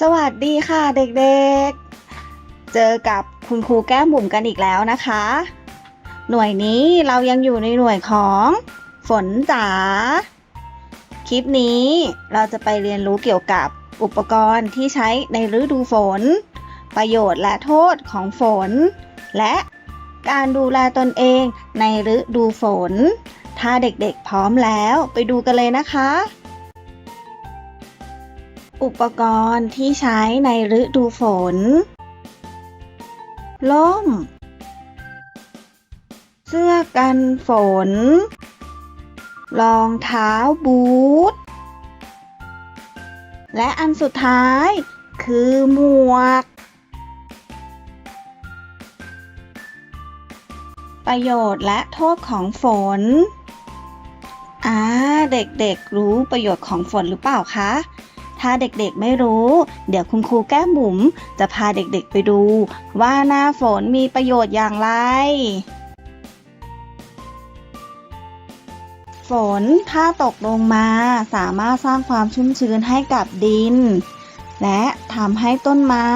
สวัสดีค่ะเด็กๆ เจอกับคุณครูแก้มบุ๋มกันอีกแล้วนะคะ หน่วยนี้เรายังอยู่ในหน่วยของฝนจ๋า คลิปนี้เราจะไปเรียนรู้เกี่ยวกับอุปกรณ์ที่ใช้ในฤดูฝน ประโยชน์และโทษของฝน และการดูแลตนเองในฤดูฝน ถ้าเด็กๆพร้อมแล้วไปดูกันเลยนะคะ อุปกรณ์ที่ใช้ในฤดูฝน ล่ม เสื้อกันฝน รองเท้าบูท และอันสุดท้ายคือหมวก ประโยชน์และโทษของฝนอ่าเด็กๆรู้ประโยชน์ของฝนหรือเปล่าคะ ถ้าเด็กๆไม่รู้ เดี๋ยวคุณครูแก้มบุ๋มจะพาเด็กๆไปดู ว่าหน้าฝนมีประโยชน์อย่างไร ฝนถ้าตกลงมาสามารถสร้างความชุ่มชื้นให้กับดิน และทำให้ต้นไม้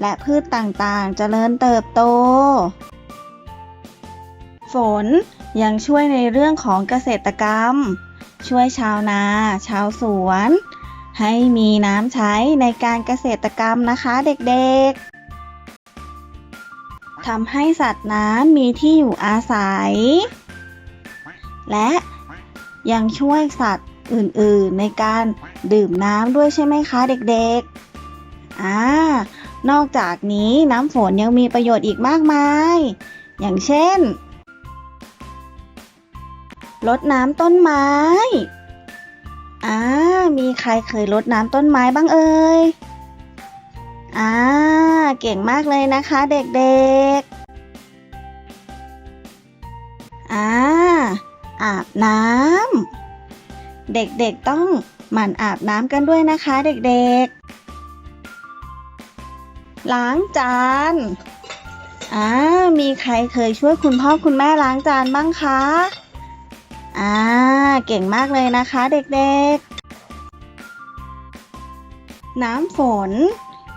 และพืชต่างๆเจริญเติบโต ฝนยังช่วยในเรื่องของเกษตรกรรม ช่วยชาวนา ชาวสวน ให้มีน้ำใช้ในการเกษตรกรรมนะคะเด็กๆทำให้สัตว์น้ำมีที่อยู่อาศัย และยังช่วยสัตว์อื่นๆในการดื่มน้ำด้วยใช่ไหมคะเด็กๆ อ่า นอกจากนี้น้ำฝนยังมีประโยชน์อีกมากมาย อย่างเช่นรดน้ำต้นไม้ อ่ามีใครเคยรดน้ำต้นไม้บ้างเอ่ยอ่าเก่งมากเลยนะคะเด็กๆอ่าอาบน้ำเด็กๆต้องหมั่นอาบน้ำกันด้วยนะคะเด็กๆ ล้างจานอ่ามีใครเคยช่วยคุณพ่อคุณแม่ล้างจานบ้างคะ อ่า เก่งมากเลยนะคะเด็กๆ น้ำฝน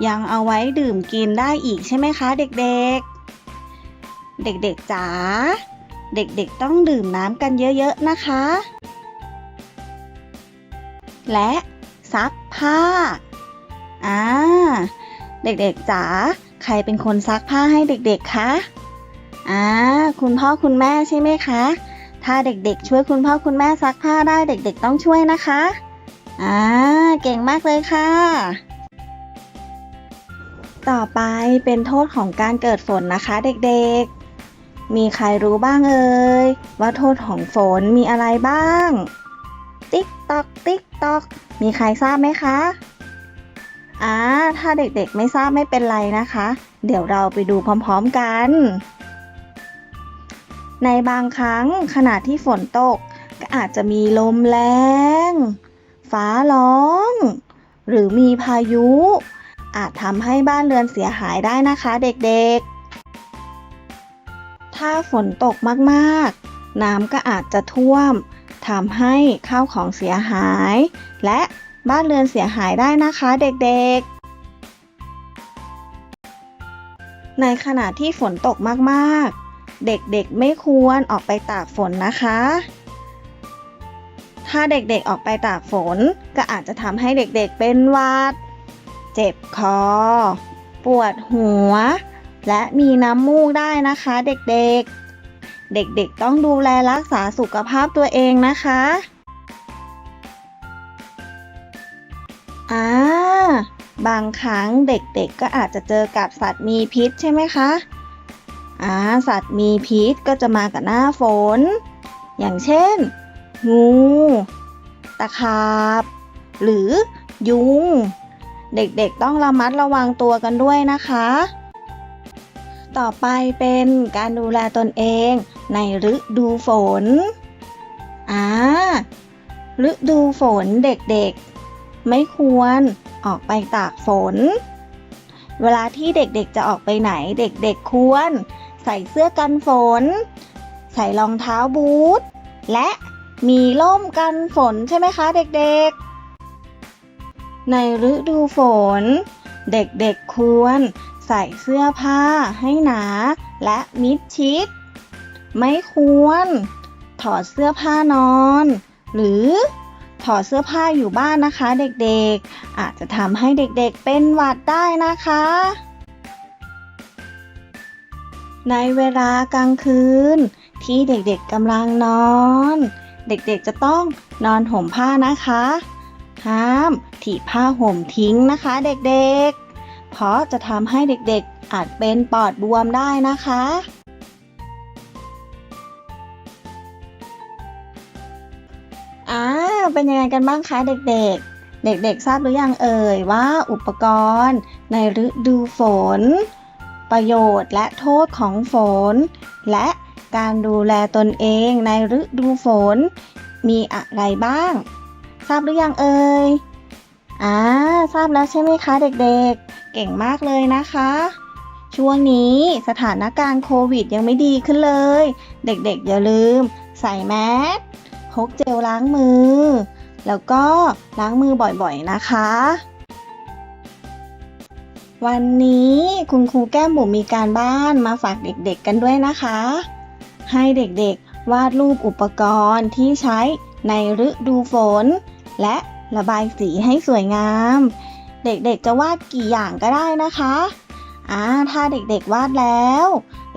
ยังเอาไว้ดื่มกินได้อีกใช่ไหมคะเด็กๆ เด็กๆจ๋า เด็กๆต้องดื่มน้ำกันเยอะๆนะคะ และซักผ้า อ่า เด็กๆจ๋า ใครเป็นคนซักผ้าให้เด็กๆ คะ อ่า คุณพ่อคุณแม่ใช่ไหมคะ ถ้าเด็กๆ ช่วยคุณพ่อคุณแม่ซักผ้าได้เด็กๆ ต้องช่วยนะคะ อ่า เก่งมากเลยค่ะ ต่อไปเป็นโทษของการเกิดฝนนะคะเด็กๆ มีใครรู้บ้างเอ่ยว่าโทษของฝนมีอะไรบ้าง ติ๊กตอกติ๊กตอก มีใครทราบไหมคะอ่าถ้าเด็กๆ ไม่ทราบไม่เป็นไรนะคะ เดี๋ยวเราไปดูพร้อมๆกัน ในบางครั้งขณะที่ฝนตก ก็อาจจะมีลมแรง ฟ้าร้อง หรือมีพายุ อาจทำให้บ้านเรือนเสียหายได้นะคะเด็กๆ ถ้าฝนตกมากๆ น้ำก็อาจจะท่วมทำให้ข้าวของเสียหาย และบ้านเรือนเสียหายได้นะคะเด็กๆในขณะที่ฝนตกมากๆ เด็กๆไม่ควรออกไปตากฝนนะคะ ถ้าเด็กๆออกไปตากฝนก็อาจจะทำให้เด็กๆเป็นหวัด เจ็บคอ ปวดหัว และมีน้ำมูกได้นะคะเด็กๆเด็กๆ ต้องดูแลรักษาสุขภาพตัวเองนะคะ อ่า บางครั้งเด็กๆ ก็อาจจะเจอกับสัตว์มีพิษใช่ไหมคะ อ่าสัตว์มีพิษก็จะมากับหน้าฝน อย่างเช่น งู ตะขาบ หรือยุง เด็กๆต้องระมัดระวังตัวกันด้วยนะคะ ต่อไปเป็นการดูแลตนเองในฤดูฝน อ่า ฤดูฝนเด็กๆ ไม่ควรออกไปตากฝนเวลาที่เด็กๆจะออกไปไหนเด็กๆควร ใส่เสื้อกันฝน ใส่รองเท้าบูท และมีร่มกันฝนใช่ไหมคะเด็กๆ ในฤดูฝน เด็กๆควรใส่เสื้อผ้าให้หนาและมิดชิด ไม่ควร ถอดเสื้อผ้านอน หรือถอดเสื้อผ้าอยู่บ้านนะคะเด็กๆ อาจจะทำให้เด็กๆเป็นหวัดได้นะคะ ในเวลากลางคืน ที่เด็กๆกำลังนอน เด็กๆจะต้องนอนห่มผ้านะคะ ห้ามถีบผ้าห่มทิ้งนะคะเด็กๆ เพราะจะทำให้เด็กๆอาจเป็นปอดบวมได้นะคะ อ่า เป็นยังไงกันบ้างคะเด็กๆ เด็กๆ ทราบหรือยังเอ่ยว่าอุปกรณ์ในฤดูฝน ประโยชน์และโทษของฝน และการดูแลตนเองในฤดูฝน มีอะไรบ้าง ทราบหรือยังเอ่ยอ่าทราบแล้วใช่ไหมคะเด็กๆ เก่งมากเลยนะคะ ช่วงนี้สถานการณ์โควิดยังไม่ดีขึ้นเลย เด็กๆ อย่าลืม ใส่แมสพกเจลล้างมือ แล้วก็ล้างมือบ่อยๆนะคะ วันนี้คุณครูแก้มบุ๋มมีการบ้านมาฝากเด็กๆกันด้วยนะคะ ให้เด็กๆวาดรูปอุปกรณ์ที่ใช้ในฤดูฝน และระบายสีให้สวยงาม เด็กๆจะวาดกี่อย่างก็ได้นะคะอ่าถ้าเด็กๆวาดแล้ว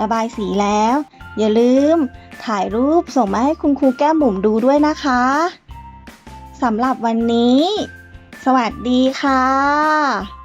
ระบายสีแล้ว อย่าลืม ถ่ายรูปส่งมาให้คุณครูแก้มบุ๋มดูด้วยนะคะสำหรับวันนี้ สวัสดีค่ะ